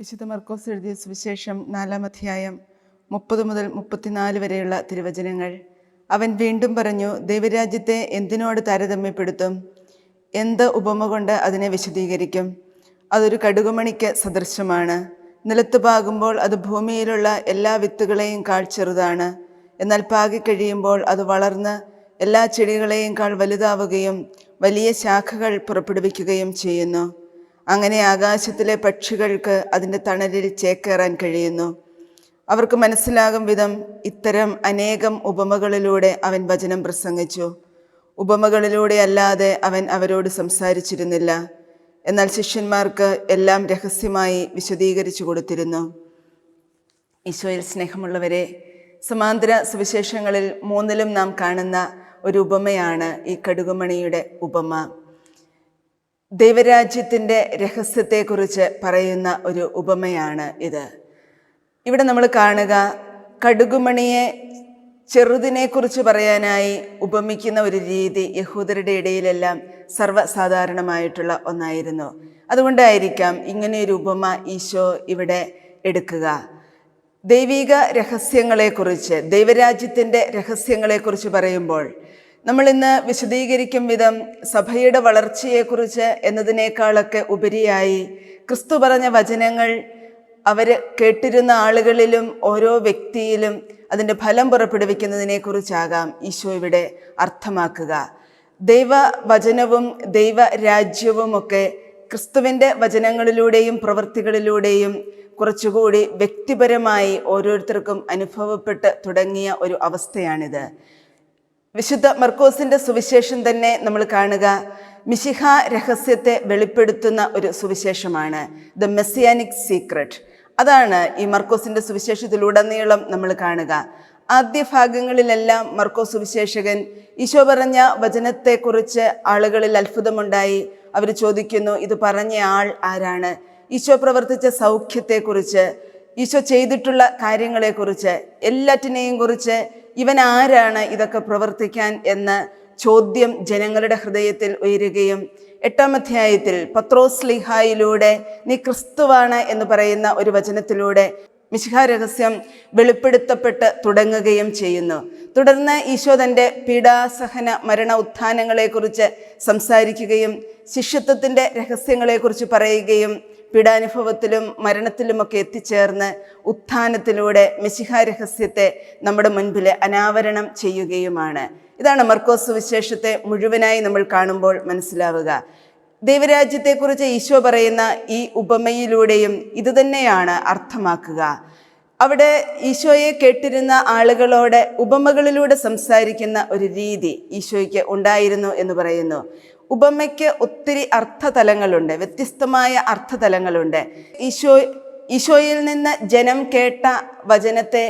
വിശുദ്ധ മർക്കോസ് എഴുതിയ സുവിശേഷം നാലാം അധ്യായം മുപ്പത് മുതൽ മുപ്പത്തിനാല് വരെയുള്ള തിരുവചനങ്ങൾ. അവൻ വീണ്ടും പറഞ്ഞു ദൈവരാജ്യത്തെ എന്തിനോട് താരതമ്യപ്പെടുത്തും? എന്ത് ഉപമ കൊണ്ട് അതിനെ വിശദീകരിക്കും അതൊരു കടുകുമണിക്ക് സദൃശമാണ്. നിലത്ത് പാകുമ്പോൾ അത് ഭൂമിയിലുള്ള എല്ലാ വിത്തുകളെയും കാൾ ചെറുതാണ്. എന്നാൽ പാകിക്കഴിയുമ്പോൾ അത് വളർന്ന് എല്ലാ ചെടികളെയും കാൾ വലുതാവുകയും വലിയ ശാഖകൾ പുറപ്പെടുവിക്കുകയും ചെയ്യുന്നു. അങ്ങനെ ആകാശത്തിലെ പക്ഷികൾക്ക് അതിന്റെ തണലിൽ ചേക്കേറാൻ കഴിയുന്നു. അവർക്ക് മനസ്സിലാകും വിധം ഇത്തരം അനേകം ഉപമകളിലൂടെ അവൻ വചനം പ്രസംഗിച്ചു. ഉപമകളിലൂടെ അല്ലാതെ അവൻ അവരോട് സംസാരിച്ചിരുന്നില്ല. എന്നാൽ ശിഷ്യന്മാർക്ക് എല്ലാം രഹസ്യമായി വിശദീകരിച്ചു കൊടുത്തിരുന്നു. ഈശോയിൽ സ്നേഹമുള്ളവരെ സമാന്തര സുവിശേഷങ്ങളിൽ മൂന്നിലും നാം കാണുന്ന ഒരു ഉപമയാണ് ഈ കടുകുമണിയുടെ ഉപമ. ദൈവരാജ്യത്തിന്റെ രഹസ്യത്തെക്കുറിച്ച് പറയുന്ന ഒരു ഉപമയാണ് ഇത്. ഇവിടെ നമ്മൾ കാണുക കടുകുമണിയെ ചെറുതിനെക്കുറിച്ച് പറയാനായി ഉപമിക്കുന്ന ഒരു രീതി യഹൂദരുടെ ഇടയിലെല്ലാം സർവസാധാരണമായിട്ടുള്ള ഒന്നായിരുന്നു. അതുകൊണ്ടായിരിക്കാം ഇങ്ങനെയൊരു ഉപമ ഈശോ ഇവിടെ എടുക്കുക. ദൈവിക രഹസ്യങ്ങളെക്കുറിച്ച് ദൈവരാജ്യത്തിന്റെ രഹസ്യങ്ങളെക്കുറിച്ച് പറയുമ്പോൾ നമ്മൾ ഇന്ന് വിശദീകരിക്കും വിധം സഭയുടെ വളർച്ചയെക്കുറിച്ച് എന്നതിനേക്കാളൊക്കെ ഉപരിയായി ക്രിസ്തു പറഞ്ഞ വചനങ്ങൾ അവർ കേട്ടിരുന്ന ആളുകളിലും ഓരോ വ്യക്തിയിലും അതിന്റെ ഫലം പുറപ്പെടുവിക്കുന്നതിനെക്കുറിച്ചാകാം ഈശോ ഇവിടെ അർത്ഥമാക്കുക. ദൈവവചനവും ദൈവരാജ്യവും ഒക്കെ ക്രിസ്തുവിന്റെ വചനങ്ങളിലൂടെയും പ്രവൃത്തികളിലൂടെയും കുറച്ചുകൂടി വ്യക്തിപരമായി ഓരോരുത്തർക്കും അനുഭവപ്പെട്ട് തുടങ്ങിയ ഒരു അവസ്ഥയാണിത്. വിശുദ്ധ മർക്കോസിന്റെ സുവിശേഷം തന്നെ നമ്മൾ കാണുക. മിശിഹ രഹസ്യത്തെ വെളിപ്പെടുത്തുന്ന ഒരു സുവിശേഷമാണ്. ദ മെസ്സിയാനിക് സീക്രട്ട് അതാണ് ഈ മർക്കോസിന്റെ സുവിശേഷത്തിലുടനീളം നമ്മൾ കാണുക. ആദ്യ ഭാഗങ്ങളിലെല്ലാം മർക്കോ സുവിശേഷകൻ ഈശോ പറഞ്ഞ വചനത്തെക്കുറിച്ച് ആളുകളിൽ അത്ഭുതമുണ്ടായി. അവർ ചോദിക്കുന്നു ഇത് പറഞ്ഞ ആൾ ആരാണ്? ഈശോ പ്രവർത്തിച്ച സൗഖ്യത്തെക്കുറിച്ച് ഈശോ ചെയ്തിട്ടുള്ള കാര്യങ്ങളെക്കുറിച്ച് എല്ലാറ്റിനെയും കുറിച്ച് ഇവൻ ആരാണ് ഇതൊക്കെ പ്രവർത്തിക്കാൻ എന്ന ചോദ്യം ജനങ്ങളുടെ ഹൃദയത്തിൽ ഉയരുകയും എട്ടാം അധ്യായത്തിൽ പത്രോസ് ലിഹായിലൂടെ നീ ക്രിസ്തുവാണ് എന്ന് പറയുന്ന ഒരു വചനത്തിലൂടെ മിശിഹ രഹസ്യം വെളിപ്പെടുത്തപ്പെട്ട് തുടങ്ങുകയും ചെയ്യുന്നു. തുടർന്ന് ഈശോ തന്റെ പീഡാസഹന മരണ ഉത്ഥാനങ്ങളെക്കുറിച്ച് സംസാരിക്കുകയും ശിഷ്യത്വത്തിന്റെ രഹസ്യങ്ങളെക്കുറിച്ച് പറയുകയും പീഡാനുഭവത്തിലും മരണത്തിലുമൊക്കെ എത്തിച്ചേർന്ന് ഉത്ഥാനത്തിലൂടെ മെസ്സിഹ രഹസ്യത്തെ നമ്മുടെ മുൻപിൽ അനാവരണം ചെയ്യുകയുമാണ്. ഇതാണ് മർക്കോസ് സുവിശേഷത്തെ മുഴുവനായി നമ്മൾ കാണുമ്പോൾ മനസ്സിലാവുക. ദൈവരാജ്യത്തെക്കുറിച്ച് ഈശോ പറയുന്ന ഈ ഉപമയിലൂടെയും ഇതുതന്നെയാണ് അർത്ഥമാക്കുക. അവിടെ ഈശോയെ കേട്ടിരുന്ന ആളുകളോട് ഉപമകളിലൂടെ സംസാരിക്കുന്ന ഒരു രീതി ഈശോയ്ക്ക് ഉണ്ടായിരുന്നു എന്ന് പറയുന്നു. ഉപമയ്ക്ക് ഒത്തിരി അർത്ഥതലങ്ങളുണ്ട് വ്യത്യസ്തമായ അർത്ഥതലങ്ങളുണ്ട്. ഈശോ ഈശോയിൽ നിന്ന് ജനം കേട്ട വചനത്തെ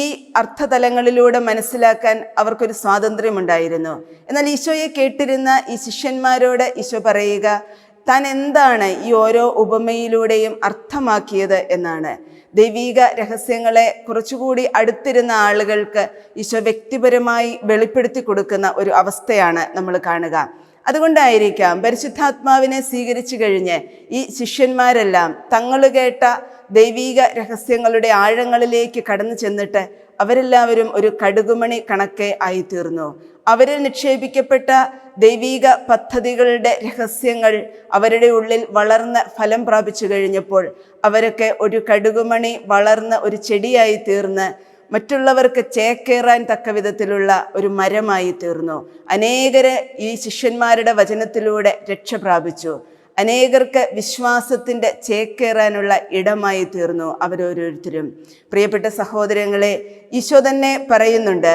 ഈ അർത്ഥതലങ്ങളിലൂടെ മനസ്സിലാക്കാൻ അവർക്കൊരു സ്വാതന്ത്ര്യമുണ്ടായിരുന്നു. എന്നാൽ ഈശോയെ കേട്ടിരുന്ന ഈ ശിഷ്യന്മാരോട് ഈശോ പറയുക താൻ എന്താണ് ഈ ഓരോ ഉപമയിലൂടെയും അർത്ഥമാക്കിയത് എന്നാണ്. ദൈവീക രഹസ്യങ്ങളെ കുറച്ചുകൂടി അടുത്തിരുന്ന ആളുകൾക്ക് ഈശോ വ്യക്തിപരമായി വെളിപ്പെടുത്തി കൊടുക്കുന്ന ഒരു അവസ്ഥയാണ് നമ്മൾ കാണുക. അതുകൊണ്ടായിരിക്കാം പരിശുദ്ധാത്മാവിനെ സ്വീകരിച്ചു കഴിഞ്ഞ് ഈ ശിഷ്യന്മാരെല്ലാം തങ്ങൾ കേട്ട ദൈവീക രഹസ്യങ്ങളുടെ ആഴങ്ങളിലേക്ക് കടന്നു ചെന്നിട്ട് അവരെല്ലാവരും ഒരു കടുകുമണി കണക്കെ ആയിത്തീർന്നു. അവരിൽ നിക്ഷേപിക്കപ്പെട്ട ദൈവീക പദ്ധതികളുടെ രഹസ്യങ്ങൾ അവരുടെ ഉള്ളിൽ വളർന്ന് ഫലം പ്രാപിച്ചു കഴിഞ്ഞപ്പോൾ അവരൊക്കെ ഒരു കടുകുമണി വളർന്ന് ഒരു ചെടിയായി തീർന്ന് മറ്റുള്ളവർക്ക് ചേക്കേറാൻ തക്ക വിധത്തിലുള്ള ഒരു മരമായി തീർന്നു. അനേകരെ ഈ ശിഷ്യന്മാരുടെ വചനത്തിലൂടെ രക്ഷ പ്രാപിച്ചു. അനേകർക്ക് വിശ്വാസത്തിന്റെ ചേക്കേറാനുള്ള ഇടമായി തീർന്നു അവരോരോരുത്തരും. പ്രിയപ്പെട്ട സഹോദരങ്ങളെ ഈശോ തന്നെ പറയുന്നുണ്ട്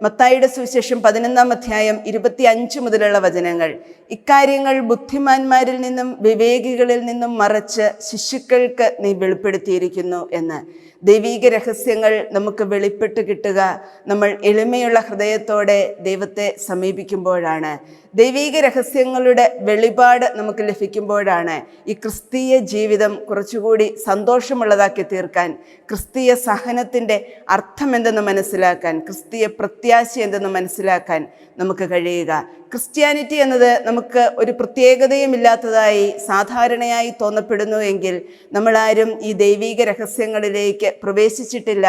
മത്തായിയുടെ സുവിശേഷം പതിനൊന്നാം അധ്യായം ഇരുപത്തി അഞ്ച് മുതലുള്ള വചനങ്ങൾ. ഇക്കാര്യങ്ങൾ ബുദ്ധിമാന്മാരിൽ നിന്നും വിവേകികളിൽ നിന്നും മറച്ച് ശിശുക്കൾക്ക് നീ വെളിപ്പെടുത്തിയിരിക്കുന്നു എന്ന്. ദൈവീക രഹസ്യങ്ങൾ നമുക്ക് വെളിപ്പെട്ട് കിട്ടുക. നമ്മൾ എളിമയുള്ള ഹൃദയത്തോടെ ദൈവത്തെ സമീപിക്കുമ്പോഴാണ്. ദൈവീക രഹസ്യങ്ങളുടെ വെളിപാട് നമുക്ക് ലഭിക്കുമ്പോഴാണ് ഈ ക്രിസ്തീയ ജീവിതം കുറച്ചുകൂടി സന്തോഷമുള്ളതാക്കി തീർക്കാൻ ക്രിസ്തീയ സഹനത്തിന്റെ അർത്ഥമെന്തെന്ന് മനസ്സിലാക്കാൻ ക്രിസ്തീയ പ്രത്യ പ്രത്യാശ എന്തെന്ന് മനസ്സിലാക്കാൻ നമുക്ക് കഴിയുക. ക്രിസ്ത്യാനിറ്റി എന്നത് നമുക്ക് ഒരു പ്രത്യേകതയുമില്ലാത്തതായി സാധാരണയായി തോന്നപ്പെടുന്നു എങ്കിൽ നമ്മളാരും ഈ ദൈവീക രഹസ്യങ്ങളിലേക്ക് പ്രവേശിച്ചിട്ടില്ല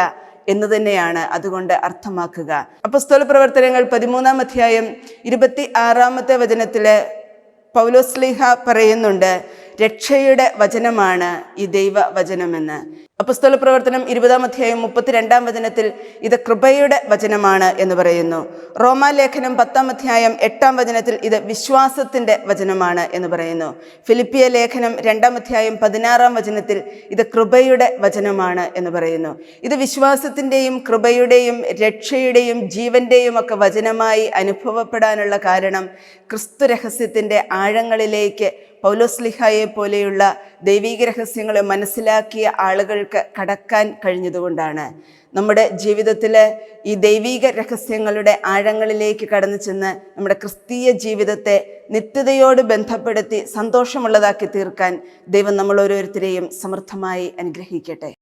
എന്ന് തന്നെയാണ് അതുകൊണ്ട് അർത്ഥമാക്കുക. അപ്പസ്തോല പ്രവർത്തനങ്ങൾ പതിമൂന്നാം അധ്യായം ഇരുപത്തി ആറാമത്തെ വചനത്തിൽ പൗലോസ്ലിഹ പറയുന്നുണ്ട് രക്ഷയുടെ വചനമാണ് ഈ ദൈവ വചനമെന്ന് അപ്പസ്തോല പ്രവർത്തനം ഇരുപതാം അധ്യായം മുപ്പത്തിരണ്ടാം വചനത്തിൽ ഇത് കൃപയുടെ വചനമാണ് എന്ന് പറയുന്നു. റോമാലേഖനം പത്താം അധ്യായം എട്ടാം വചനത്തിൽ ഇത് വിശ്വാസത്തിന്റെ വചനമാണ് എന്ന് പറയുന്നു. ഫിലിപ്പിയ ലേഖനം രണ്ടാം അധ്യായം പതിനാറാം വചനത്തിൽ ഇത് കൃപയുടെ വചനമാണ് എന്ന് പറയുന്നു. ഇത് വിശ്വാസത്തിന്റെയും കൃപയുടെയും രക്ഷയുടെയും ജീവന്റെയും ഒക്കെ വചനമായി അനുഭവപ്പെടാനുള്ള കാരണം ക്രിസ്തു രഹസ്യത്തിന്റെ ആഴങ്ങളിലേക്ക് പൗലോസ്ലിഹായെ പോലെയുള്ള ദൈവീക രഹസ്യങ്ങളെ മനസ്സിലാക്കിയ ആളുകൾക്ക് കടക്കാൻ കഴിഞ്ഞതുകൊണ്ടാണ്. നമ്മുടെ ജീവിതത്തിൽ ഈ ദൈവീക രഹസ്യങ്ങളുടെ ആഴങ്ങളിലേക്ക് കടന്നു ചെന്ന് നമ്മുടെ ക്രിസ്തീയ ജീവിതത്തെ നിത്യതയോട് ബന്ധപ്പെടുത്തി സന്തോഷമുള്ളതാക്കി തീർക്കാൻ ദൈവം നമ്മൾ ഓരോരുത്തരെയും സമൃദ്ധമായി അനുഗ്രഹിക്കട്ടെ.